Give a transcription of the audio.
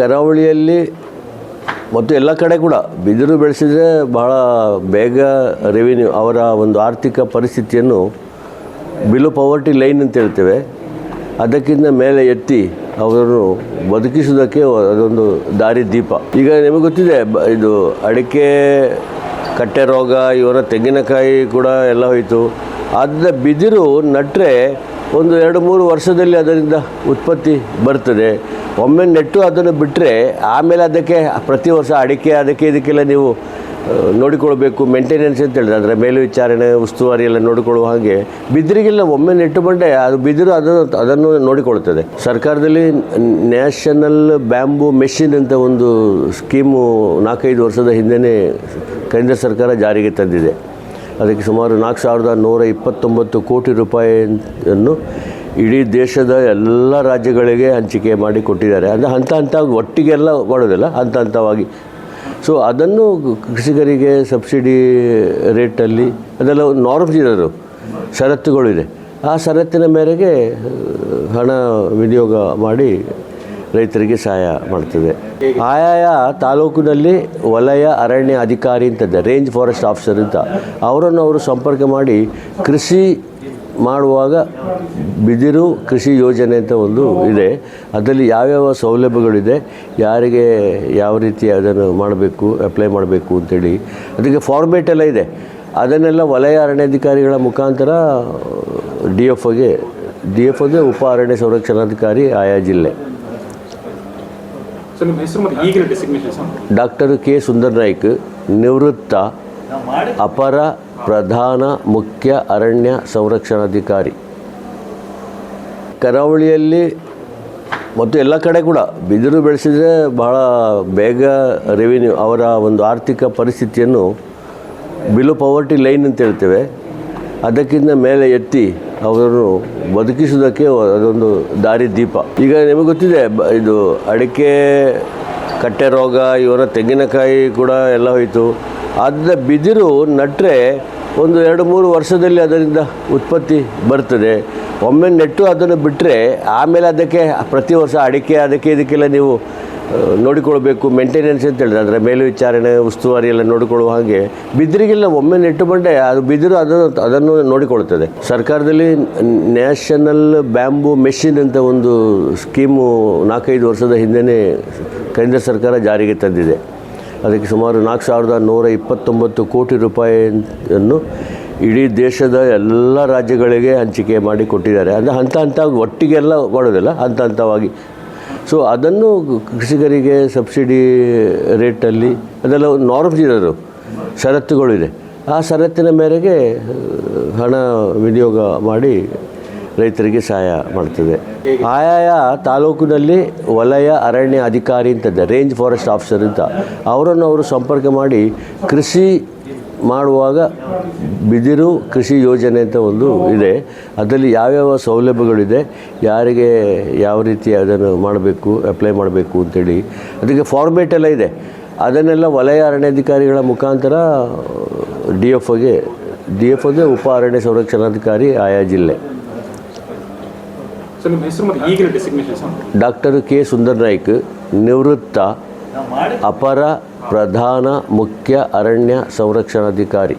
ಕರಾವಳಿಯಲ್ಲಿ ಮತ್ತು ಎಲ್ಲ ಕಡೆ ಕೂಡ ಬಿದಿರು ಬೆಳೆಸಿದರೆ ಬಹಳ ಬೇಗ ರೆವಿನ್ಯೂ ಅವರ ಒಂದು ಆರ್ಥಿಕ ಪರಿಸ್ಥಿತಿಯನ್ನು ಬಿಲೋ ಪವರ್ಟಿ ಲೈನ್ ಅಂತ ಹೇಳ್ತೇವೆ. ಅದಕ್ಕಿಂತ ಮೇಲೆ ಎತ್ತಿ ಅವರನ್ನು ಬದುಕಿಸೋದಕ್ಕೆ ಅದೊಂದು ದಾರಿ ದೀಪ. ಈಗ ನಿಮಗೆ ಗೊತ್ತಿದೆ ಇದು ಅಡಿಕೆ, ಕಟ್ಟೆ ರೋಗ, ಇವರ ತೆಂಗಿನಕಾಯಿ ಕೂಡ ಎಲ್ಲ ಹೋಯಿತು. ಆದ್ದರಿಂದ ಬಿದಿರು ನಟ್ಟರೆ ಒಂದು ಎರಡು ಮೂರು ವರ್ಷದಲ್ಲಿ ಅದರಿಂದ ಉತ್ಪತ್ತಿ ಬರ್ತದೆ. ಒಮ್ಮೆ ನೆಟ್ಟು ಅದನ್ನು ಬಿಟ್ಟರೆ ಆಮೇಲೆ ಅದಕ್ಕೆ ಪ್ರತಿ ವರ್ಷ ಅಡಿಕೆ, ಅದಕ್ಕೆ ಇದಕ್ಕೆಲ್ಲ ನೀವು ನೋಡಿಕೊಳ್ಬೇಕು ಮೇಂಟೆನೆನ್ಸ್ ಅಂತ ಹೇಳಿದ್ರೆ. ಅದರ ಮೇಲ್ವಿಚಾರಣೆ ಉಸ್ತುವಾರಿ ಎಲ್ಲ ನೋಡಿಕೊಳ್ಳುವ ಹಾಗೆ. ಬಿದಿರಿಗೆಲ್ಲ ಒಮ್ಮೆ ನೆಟ್ಟು ಬಂಡೆ ಅದು ಬಿದಿರು ಅದನ್ನು ಅದನ್ನು ನೋಡಿಕೊಳ್ತದೆ ಸರ್ಕಾರದಲ್ಲಿ ನ್ಯಾಷನಲ್ ಬ್ಯಾಂಬೂ ಮೆಷಿನ್ ಅಂತ ಒಂದು ಸ್ಕೀಮು ನಾಲ್ಕೈದು ವರ್ಷದ ಹಿಂದೆಯೇ ಕೇಂದ್ರ ಸರ್ಕಾರ ಜಾರಿಗೆ ತಂದಿದೆ. ಅದಕ್ಕೆ ಸುಮಾರು ನಾಲ್ಕು ಸಾವಿರದ ನೂರ ಇಪ್ಪತ್ತೊಂಬತ್ತು ಕೋಟಿ ರೂಪಾಯಿಯನ್ನು ಇಡೀ ದೇಶದ ಎಲ್ಲ ರಾಜ್ಯಗಳಿಗೆ ಹಂಚಿಕೆ ಮಾಡಿ ಕೊಟ್ಟಿದ್ದಾರೆ. ಅಂದರೆ ಹಂತ ಹಂತ ಒಟ್ಟಿಗೆಲ್ಲ ಮಾಡೋದಿಲ್ಲ, ಹಂತ ಹಂತವಾಗಿ. ಸೊ ಅದನ್ನು ಕೃಷಿಕರಿಗೆ ಸಬ್ಸಿಡಿ ರೇಟಲ್ಲಿ, ಅದೆಲ್ಲ ನಾರ್ಮ್ಸ್ ಇರೋದು ಷರತ್ತುಗಳಿದೆ ಆ ಷರತ್ತಿನ ಮೇರೆಗೆ, ಹಣ ವಿನಿಯೋಗ ಮಾಡಿ ರೈತರಿಗೆ ಸಹಾಯ ಮಾಡ್ತದೆ. ಆಯಾಯ ತಾಲೂಕಿನಲ್ಲಿ ವಲಯ ಅರಣ್ಯ ಅಧಿಕಾರಿ ಅಂತದ್ದೆ ರೇಂಜ್ ಫಾರೆಸ್ಟ್ ಆಫೀಸರ್ ಅಂತ, ಅವರನ್ನು ಅವರು ಸಂಪರ್ಕ ಮಾಡಿ ಕೃಷಿ ಮಾಡುವಾಗ ಬಿದಿರು ಕೃಷಿ ಯೋಜನೆ ಅಂತ ಒಂದು ಇದೆ. ಅದರಲ್ಲಿ ಯಾವ್ಯಾವ ಸೌಲಭ್ಯಗಳಿದೆ, ಯಾರಿಗೆ ಯಾವ ರೀತಿ ಅದನ್ನು ಮಾಡಬೇಕು ಅಪ್ಲೈ ಮಾಡಬೇಕು ಅಂತೇಳಿ. ಅದಕ್ಕೆ ಫಾರ್ಮೇಟ್ ಎಲ್ಲ ಇದೆ. ಅದನ್ನೆಲ್ಲ ವಲಯ ಅರಣ್ಯಾಧಿಕಾರಿಗಳ ಮುಖಾಂತರ, ಡಿ ಎಫ್ ಒಗೆ, ಡಿ ಎಫ್ ಒಗೆ ಉಪ ಅರಣ್ಯ ಸಂರಕ್ಷಣಾಧಿಕಾರಿ ಆಯಾ ಜಿಲ್ಲೆ. ಡಾಕ್ಟರ್ ಕೆ ಸುಂದರ್ ನಾಯ್ಕ್ ನಿವೃತ್ತ ಅಪರ ಪ್ರಧಾನ ಮುಖ್ಯ ಅರಣ್ಯ ಸಂರಕ್ಷಣಾಧಿಕಾರಿ. ಕರಾವಳಿಯಲ್ಲಿ ಮತ್ತು ಎಲ್ಲ ಕಡೆ ಕೂಡ ಬಿದಿರು ಬೆಳೆಸಿದರೆ ಬಹಳ ಬೇಗ ರೆವಿನ್ಯೂ ಅವರ ಒಂದು ಆರ್ಥಿಕ ಪರಿಸ್ಥಿತಿಯನ್ನು ಬಿಲೋ ಪವರ್ಟಿ ಲೈನ್ ಅಂತ ಹೇಳ್ತೇವೆ. ಅದಕ್ಕಿಂತ ಮೇಲೆ ಎತ್ತಿ ಅವರನ್ನು ಬದುಕಿಸುವುದಕ್ಕೆ ಅದೊಂದು ದಾರಿ ದೀಪ. ಈಗ ನಿಮಗೆ ಗೊತ್ತಿದೆ ಇದು ಅಡಿಕೆ, ಕಟ್ಟೆ ರೋಗ, ಇವರ ತೆಂಗಿನಕಾಯಿ ಕೂಡ ಎಲ್ಲ ಹೋಯಿತು. ಆದ್ದರಿಂದ ಬಿದಿರು ನಟ್ಟರೆ ಒಂದು ಎರಡು ಮೂರು ವರ್ಷದಲ್ಲಿ ಅದರಿಂದ ಉತ್ಪತ್ತಿ ಬರ್ತದೆ. ಒಮ್ಮೆ ನೆಟ್ಟು ಅದನ್ನು ಬಿಟ್ಟರೆ ಆಮೇಲೆ ಅದಕ್ಕೆ ಪ್ರತಿ ವರ್ಷ ಅಡಿಕೆ, ಅದಕ್ಕೆ ಇದಕ್ಕೆಲ್ಲ ನೀವು ನೋಡಿಕೊಳ್ಬೇಕು ಮೇಂಟೆನೆನ್ಸ್ ಅಂತ ಹೇಳಿದ್ರೆ, ಅದರ ಮೇಲ್ವಿಚಾರಣೆ ಉಸ್ತುವಾರಿ ಎಲ್ಲ ನೋಡಿಕೊಳ್ಳುವ ಹಾಗೆ ಬಿದಿರಿಗೆಲ್ಲ ಒಮ್ಮೆ ನೆಟ್ಟು ಬಂಡೆ ಅದು ಬಿದಿರು ಅದನ್ನು ಅದನ್ನು ನೋಡಿಕೊಳ್ತದೆ ಸರ್ಕಾರದಲ್ಲಿ ನ್ಯಾಷನಲ್ ಬ್ಯಾಂಬೂ ಮೆಷಿನ್ ಅಂತ ಒಂದು ಸ್ಕೀಮು ನಾಲ್ಕೈದು ವರ್ಷದ ಹಿಂದೆಯೇ ಕೇಂದ್ರ ಸರ್ಕಾರ ಜಾರಿಗೆ ತಂದಿದೆ. ಅದಕ್ಕೆ ಸುಮಾರು ನಾಲ್ಕು ಸಾವಿರದ ನೂರ ಇಪ್ಪತ್ತೊಂಬತ್ತು ಕೋಟಿ ರೂಪಾಯಿಯನ್ನು ಇಡೀ ದೇಶದ ಎಲ್ಲ ರಾಜ್ಯಗಳಿಗೆ ಹಂಚಿಕೆ ಮಾಡಿ ಕೊಟ್ಟಿದ್ದಾರೆ. ಅಂದರೆ ಹಂತ ಹಂತ ಒಟ್ಟಿಗೆಲ್ಲ ಮಾಡೋದಿಲ್ಲ, ಹಂತ ಹಂತವಾಗಿ. ಸೊ ಅದನ್ನು ಕೃಷಿಕರಿಗೆ ಸಬ್ಸಿಡಿ ರೇಟಲ್ಲಿ, ಅದೆಲ್ಲ ನಾರ್ಮ್ಸ್ ಇರೋದು ಷರತ್ತುಗಳಿದೆ ಆ ಷರತ್ತಿನ ಮೇರೆಗೆ, ಹಣ ವಿನಿಯೋಗ ಮಾಡಿ ರೈತರಿಗೆ ಸಹಾಯ ಮಾಡ್ತದೆ. ಆಯಾಯ ತಾಲೂಕಿನಲ್ಲಿ ವಲಯ ಅರಣ್ಯ ಅಧಿಕಾರಿ ಅಂತ ಇದೆ ರೇಂಜ್ ಫಾರೆಸ್ಟ್ ಆಫೀಸರ್ ಅಂತ. ಅವರನ್ನು ಅವರು ಸಂಪರ್ಕ ಮಾಡಿ ಕೃಷಿ ಮಾಡುವಾಗ ಬಿದಿರು ಕೃಷಿ ಯೋಜನೆ ಅಂತ ಒಂದು ಇದೆ. ಅದರಲ್ಲಿ ಯಾವ್ಯಾವ ಸೌಲಭ್ಯಗಳಿದೆ, ಯಾರಿಗೆ ಯಾವ ರೀತಿ ಅದನ್ನು ಮಾಡಬೇಕು, ಅಪ್ಲೈ ಮಾಡಬೇಕು ಅಂತೇಳಿ. ಅದಕ್ಕೆ ಫಾರ್ಮೇಟ್ ಎಲ್ಲ ಇದೆ. ಅದನ್ನೆಲ್ಲ ವಲಯ ಅರಣ್ಯಾಧಿಕಾರಿಗಳ ಮುಖಾಂತರ, ಡಿ ಎಫ್ ಒಗೆ, ಡಿ ಎಫ್ ಒಗೆ ಉಪ ಅರಣ್ಯ ಸಂರಕ್ಷಣಾಧಿಕಾರಿ ಆಯಾ ಜಿಲ್ಲೆ. ಡಾಕ್ಟರ್ ಕೆ ಸುಂದರ್ ನಾಯ್ಕ್ ನಿವೃತ್ತ ಅಪರ ಪ್ರಧಾನ ಮುಖ್ಯ ಅರಣ್ಯ ಸಂರಕ್ಷಣಾಧಿಕಾರಿ.